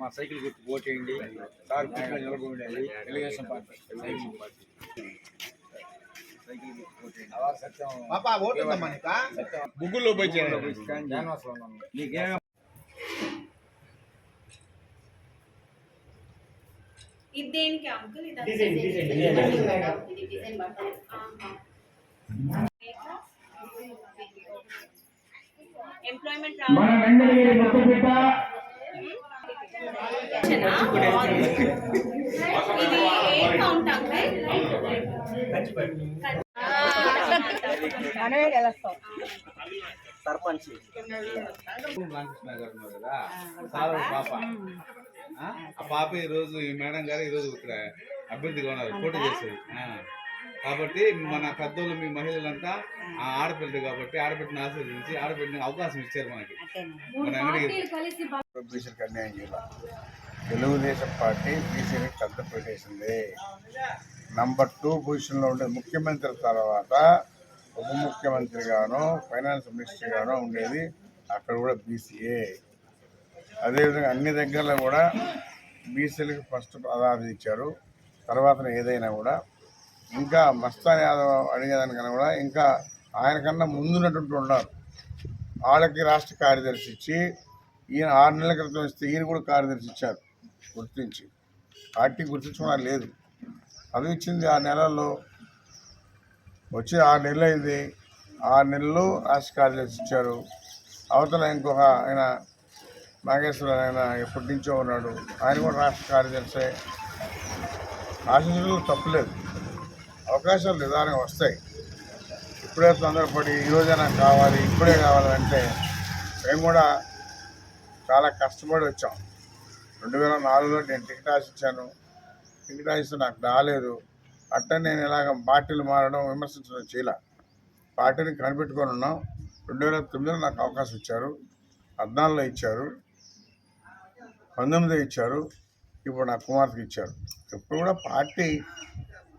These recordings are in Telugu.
మా సైకిల్ గుర్తు పోటేయండి. కారు గుర్తులో నిలబడి Telugu Desam party cycle party cycle గుర్తు పోటేయండి. అలా సత్యం. పాపా ఓటుందమ్మా నీకా? గూగుల్లో పోయి చేయండి నీకేం ఇది దేనికి అంకుల్ ఇది డిజైన్, డిజైన్, డిజైన్. ఎంప్లాయ్మెంట్ మన వెంకటగిరి ముత్తపేట సర్పంచ్ రామకృష్ణ గారు ఉన్నారు కదా పాప ఆ? ఆ పాప ఈ రోజు ఈ మేడం గారు ఈ రోజు ఇక్కడ అభ్యర్థిగా ఉన్నారు పోటీ చేసేది. కాబట్టి మన పెద్దోళ్ళు మీ మహిళలంతా ఆ ఆడపిల్లలు కాబట్టి ఆడబిడ్డని ఆశీర్వదించి ఆడబిడ్డని అవకాశం ఇచ్చారు మనకి. మన అన్యాయం చేయాలి తెలుగుదేశం పార్టీ బీసీలకు పెద్ద పెట్టేసింది నంబర్ టూ పొజిషన్లో ఉండే ముఖ్యమంత్రి తర్వాత ఉప ముఖ్యమంత్రి గాను ఫైనాన్స్ మినిస్టర్ గాను ఉండేది అక్కడ కూడా బీసీఏ అదేవిధంగా అన్ని దగ్గరలో కూడా బీసీలకు ఫస్ట్ ప్రాధాన్యత ఇచ్చారు. తర్వాత ఏదైనా కూడా ఇంకా మస్తాన్ యాదవ్ అడిగేదానికన్నా కూడా ఇంకా ఆయనకన్నా ముందున్నటువంటి ఉన్నారు. వాళ్ళకి రాష్ట్ర కార్యదర్శి ఇచ్చి ఈయన ఆరు నెలల క్రితం ఇస్తే ఈయన కూడా కార్యదర్శి ఇచ్చారు గుర్తించి. పార్టీ గుర్తించడం లేదు. అది ఇచ్చింది ఆ నెలల్లో. వచ్చి ఆరు నెలలు అయింది. ఆరు నెలలు రాష్ట్ర కార్యదర్శి ఇచ్చారు. అవతల ఇంకొక ఆయన నాగేశ్వర ఆయన ఎప్పటి నుంచో ఉన్నాడు. ఆయన కూడా రాష్ట్ర కార్యదర్శి. ఆశించడంలో తప్పులేదు. అవకాశాలు నిదానంగా వస్తాయి. ఇప్పుడే తొందరపడి ఈరోజే నాకు కావాలి ఇప్పుడే కావాలంటే మేము కూడా చాలా కష్టపడి వచ్చాం. రెండు వేల నాలుగులో నేను టికెట్ ఆశించాను. టికెట్ ఆశిస్తే నాకు రాలేదు. అట్ట నేను ఇలాగ పార్టీలు మారడం విమర్శించడం చేయలే. పార్టీని కనిపెట్టుకొని ఉన్నాం. రెండు వేల తొమ్మిదిలో నాకు అవకాశం ఇచ్చారు. పద్నాలుగులో ఇచ్చారు. పంతొమ్మిదిలో ఇచ్చారు. ఇప్పుడు నా కుమార్తెకి ఇచ్చారు. ఎప్పుడు కూడా పార్టీ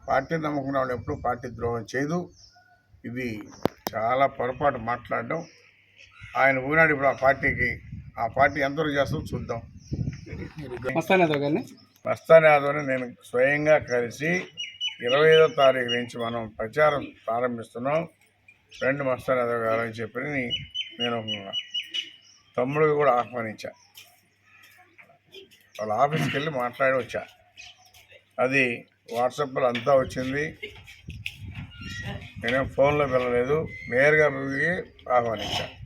పార్టీ నమ్ముకున్న వాళ్ళు ఎప్పుడు పార్టీ ద్రోహం చేయదు. ఇది చాలా పొరపాటు మాట్లాడడం. ఆయన పోయినాడు ఇప్పుడు ఆ పార్టీకి ఆ పార్టీ ఎంతవరకు చేస్తుందో చూద్దాం. మస్తానేదో కానీ మస్తాన్ యాదవ్ని నేను స్వయంగా కలిసి ఇరవై ఐదో తారీఖు నుంచి మనం ప్రచారం ప్రారంభిస్తున్నాం. రెండు మస్తాన్ యాదవ్ గారు అని చెప్పి నేను తమ్ముడికి కూడా ఆహ్వానించా. వాళ్ళ ఆఫీస్కి వెళ్ళి మాట్లాడి వచ్చా అది వాట్సాప్లో అంతా వచ్చింది. నేనేం ఫోన్లో వెళ్ళలేదు నేరుగా ఆహ్వానించాను